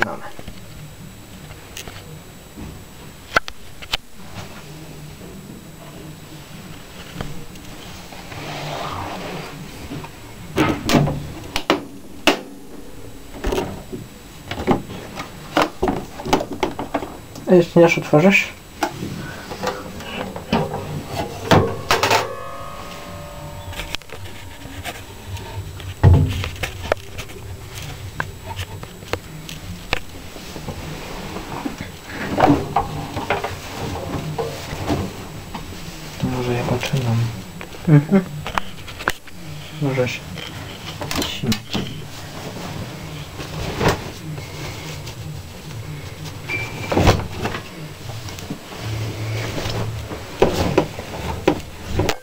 zaczynamy. A jeszcze nie otworzysz? To może ja poczynam. Mhm. Możesz. Śmiać.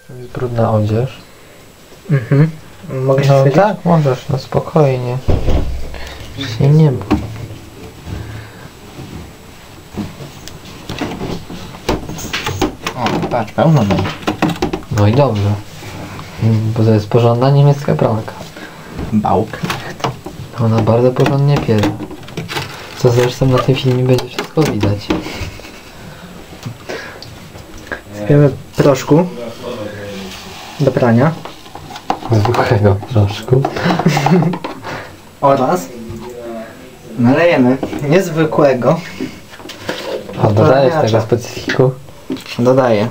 To jest brudna odzież. Mhm. Mogę się No chwycić? tak, możesz, no spokojnie. Się nie bój. O, patrz, pełno będzie. No i dobrze. Bo to jest porządna niemiecka pralka. Bałk. Ona bardzo porządnie pierze. Co zresztą na tym filmie będzie wszystko widać. Sypiemy proszku do prania Zwykłego troszku. oraz nalejemy niezwykłego. A dodajesz tego specyfiku? Dodaję.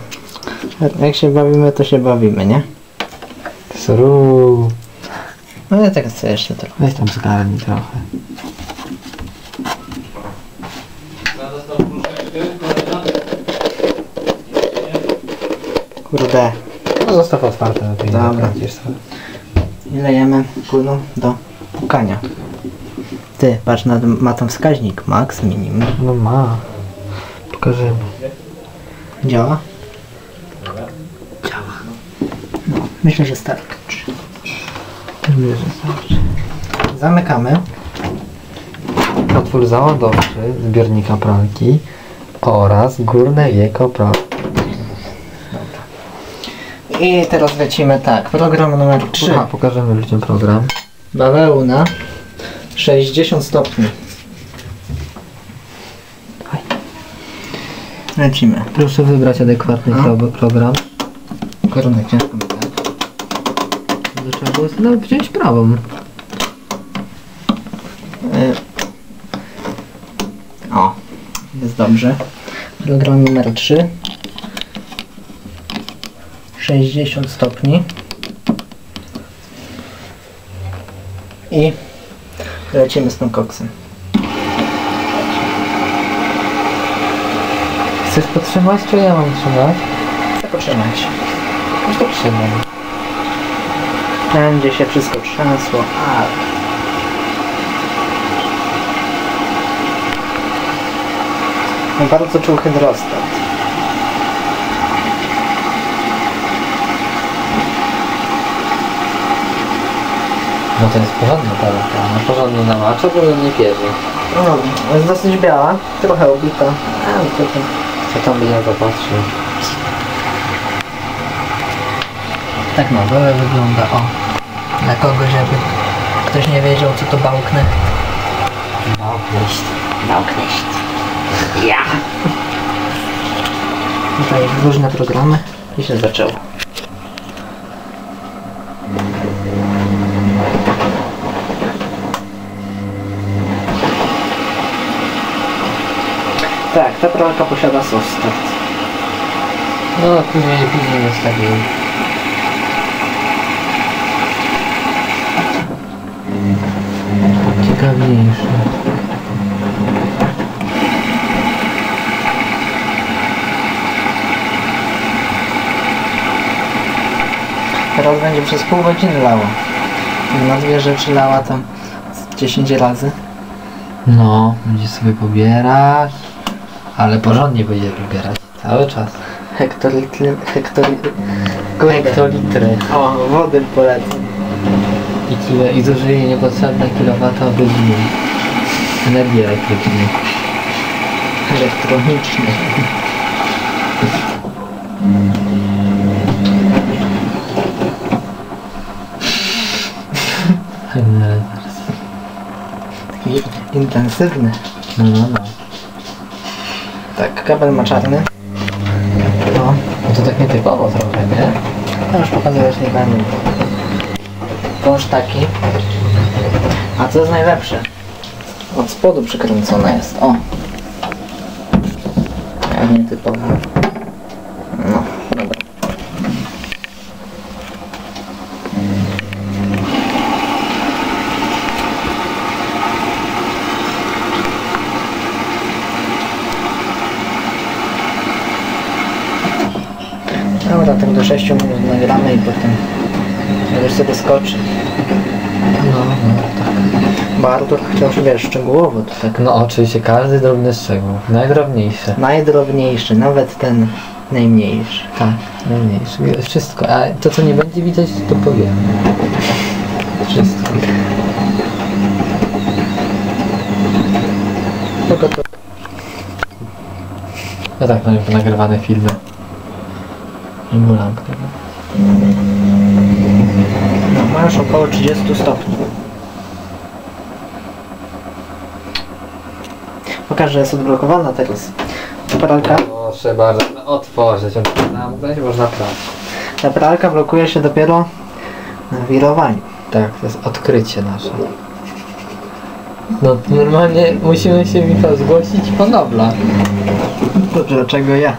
Jak się bawimy, to się bawimy, nie? Sru. No ja tak chcę jeszcze trochę. Weź tam zgarnij trochę. Kurde. No zostaw otwarte na tej Dobra. I lejemy płynu do pukania. Ty, patrz, na, ma tam wskaźnik max, minimum. No ma. Pokażemy. Działa. No, myślę, że starczy. Bierze starczy. Zamykamy. Otwór załadowczy zbiornika pralki oraz górne wieko pralki. I teraz lecimy tak. Program numer 3. A, pokażemy ludziom program. Bawełna 60 stopni. Lecimy. Proszę wybrać adekwatny pro- program. Ciężko jest? No, wziąć prawą. Y, O, jest dobrze. Program numer 3. 60 stopni. I lecimy z tym koksem. Chcesz podtrzymać, czy ja mam trzymać? Chcę potrzymać. No to trzymam. Będzie się wszystko trzęsło, ale... No bardzo czuł hydrostat. No to jest porządna pralka. No porządnie namacza, porządnie pierze. No, jest dosyć biała, trochę ubita. A, no to, to... Co tam będzie zapatrzył? Tak no, dole wygląda, o. Dla kogo, żeby ktoś nie wiedział, co to bałkne. Małkneść. Bałkneść. Ja. Tutaj różne programy i się zaczęło. Tak, ta pralka posiada sostat. No, później, później nastawimy. Ciekawiejsze. Teraz będzie przez pół godziny lała. Na dwie rzeczy lała tam z 10 razy. No, będzie sobie pobierać. Ale porządnie będzie pobierać. Cały czas. Hektolitry, hektolitry, Hektolitry. O, wody polecam. I, I zużyje niepotrzebne kilowatogodziny energii elektrycznej. Elektroniczny. intensywny. No, no, no. Tak, kabel ma czarny. No, No to tak nietypowo trochę, nie? to już pokazywać nie będę. Kąsztaki. A co jest najlepsze? Od spodu przykręcone jest. O! Jak nietypowo. No, dobra. Dobra, tak do 6 minut nagramy i potem już sobie skoczy. No, no, tak. Bo Artur chciał, że wiesz, szczegółowo to tak. No oczywiście, każdy drobny szczegół. Najdrobniejsze. Najdrobniejszy, nawet ten najmniejszy. Tak, najmniejsze. Wszystko. A to co nie będzie widać, to powiem. Wszystko. Tylko to No tak, mamy nagrywane filmy. Emulant. no, masz około 30 stopni. Pokaż, że jest odblokowana teraz. Pralka. Proszę bardzo, otworzyć, zamknąć, można prać. Ta pralka blokuje się dopiero na wirowaniu. Tak, to jest odkrycie nasze. No normalnie musimy się Michał zgłosić po Nobla. Dlaczego ja?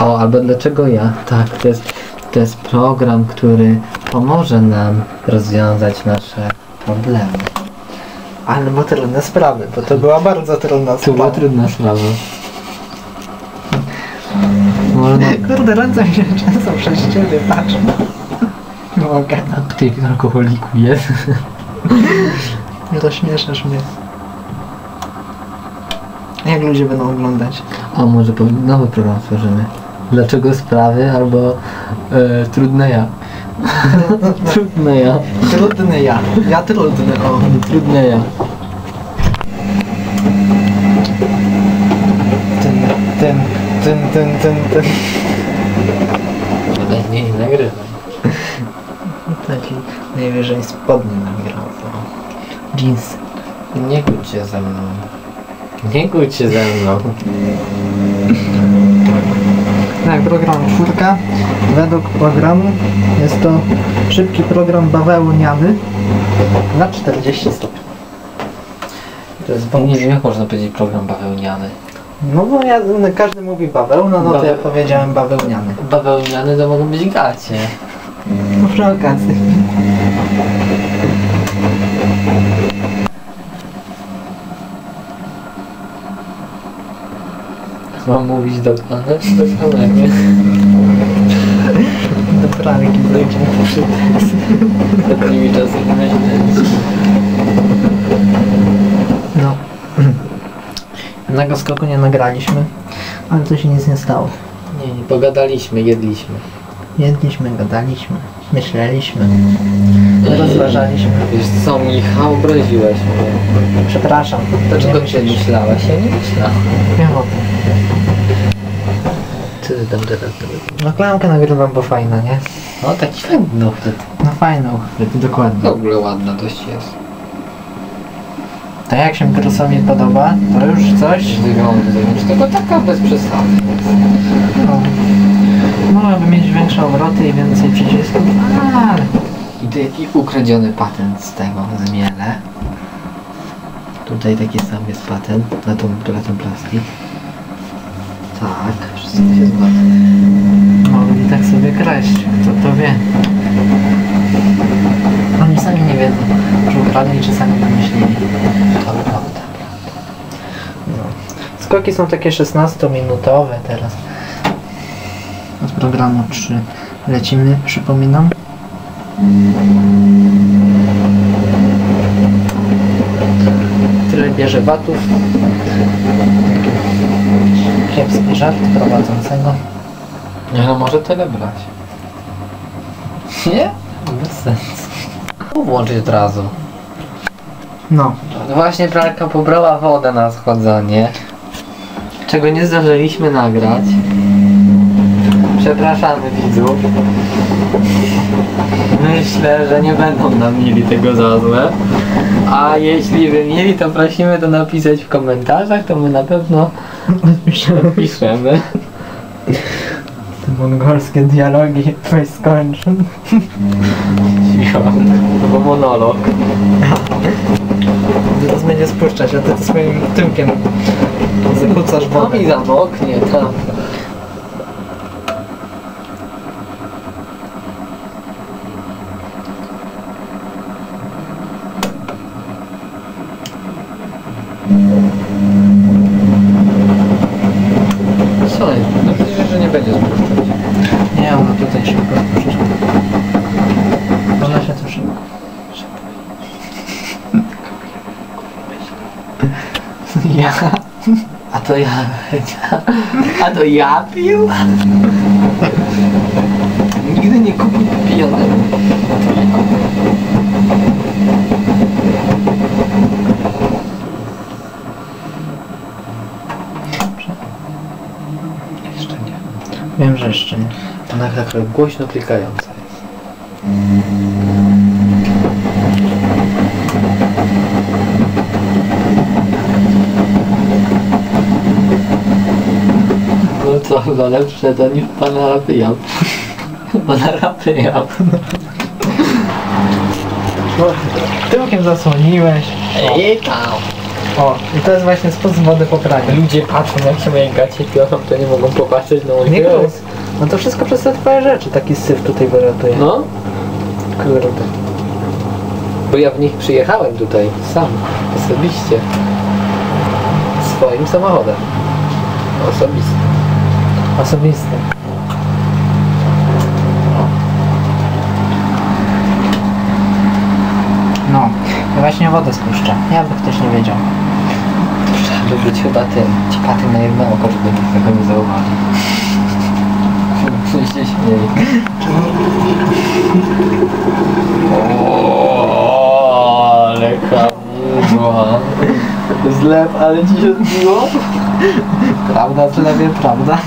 O, albo dlaczego ja? Tak, to jest, to jest program, który pomoże nam rozwiązać nasze problemy. Albo trudne sprawy, bo to była bardzo trudna To była sprawa. trudna sprawa. Można... Kurde, ręce mi się często przez ciebie patrzą. Nie mogę. A ty w alkoholiku jest. Rozśmieszasz mnie. Jak ludzie będą oglądać? A może nowy program stworzymy. Dlaczego sprawy albo e, trudne ja. Trudne ja. Trudny ja. Ja trudny, o. Trudne ja. Ten, ten, ten, ten, ten, ten. Ale nie, nie nagrywam. Taki najwyżej spodnie nagrał. Jeans. Nie kłóć się ze mną. Nie kłóć się ze mną. Tak, program czwórka. Według programu jest to szybki program bawełniany na 40 stopni. To jest Nie wiem jak można powiedzieć program bawełniany. No bo ja, no, każdy mówi bawełna, no to ja powiedziałem bawełniany. Bawełniany to mogą być gacie. No przy okazji. Mam mówić do pana czy do kolegi? Do pralki dojdziemy przy czasami myśleć. No. Jednego skoku nie nagraliśmy, ale to się nic nie stało. Nie, nie pogadaliśmy, jedliśmy. Jedliśmy, gadaliśmy, myśleliśmy, rozważaliśmy. Wiesz co, Michał, obraziłeś mnie. Przepraszam. Dlaczego nie ty myślałeś? Ja nie myślałem. Wiem o tym. Co ty tam teraz robisz? No klamkę nagrywam, bo fajna, nie? No taki fajny uchwyt. No fajna uchwyt, dokładnie. W ogóle ładna dość jest. To jak się Bruce'owi podoba, to już coś. Wygląda, tylko taka bez przesady. No, mogłaby mieć większe obroty i więcej przycisków, ale... I jaki ukradziony patent z tego, z miele. Tutaj taki sam jest patent na tą, na ten plastik. Tak, wszystko się zgadza. Mogli tak sobie kraść, kto to wie. Oni sami nie wiedzą, czy ukradli, czy sami wymyślili. To prawda. No. Skoki są takie 16-minutowe teraz. Programu 3 lecimy, przypominam. Tyle bierze watów. Kiepski żart prowadzącego. Nie no, może tyle brać. Nie? Bez sensu. Włączyć od razu. No, Właśnie pralka pobrała wodę na schłodzenie. Czego nie zdążyliśmy nagrać. Przepraszamy widzów. Myślę, że nie będą nam mieli tego za złe. A jeśli by mieli, to prosimy to napisać w komentarzach, to my na pewno napiszemy. Te mongolskie dialogi weź skończę. Cicho. To był monolog. Teraz będzie spuszczać, a ty swoim tyłkiem zakłócasz To wodę. mi zamoknie tam. Co? No przecież, że nie będzie spuszczać. Nie, ona tutaj szybko spuszcza. Ona się tu szybko. Ja? A to ja. A to ja pił? Nigdy nie. Jeszcze nie. Wiem, że jeszcze nie. Ona tak głośno klikająca jest. No co, chyba lepsze to niż pana rapyjam. Pana rapyjam. No, tyłkiem zasłoniłeś. Ej tam! O, i to jest właśnie sposób wody poprawić. Ludzie patrzą jak się moje gacie piorą, to nie mogą popatrzeć na mój Nie głos. No to wszystko przez te twoje rzeczy. Taki syf tutaj wylatuje. No, Kurde. bo ja w nich przyjechałem tutaj sam, osobiście. Swoim samochodem. Osobistym. Osobisty. No, właśnie wodę spuszczę. Jakby ktoś nie wiedział. Trzeba by być chyba tym, ciekawym na jedno oko, żeby nikt tego nie zauważył. Wszyscy się śmieli. O, ale hamudła. Zlew, ale ci się odbiło? Prawda, czy lewie prawda?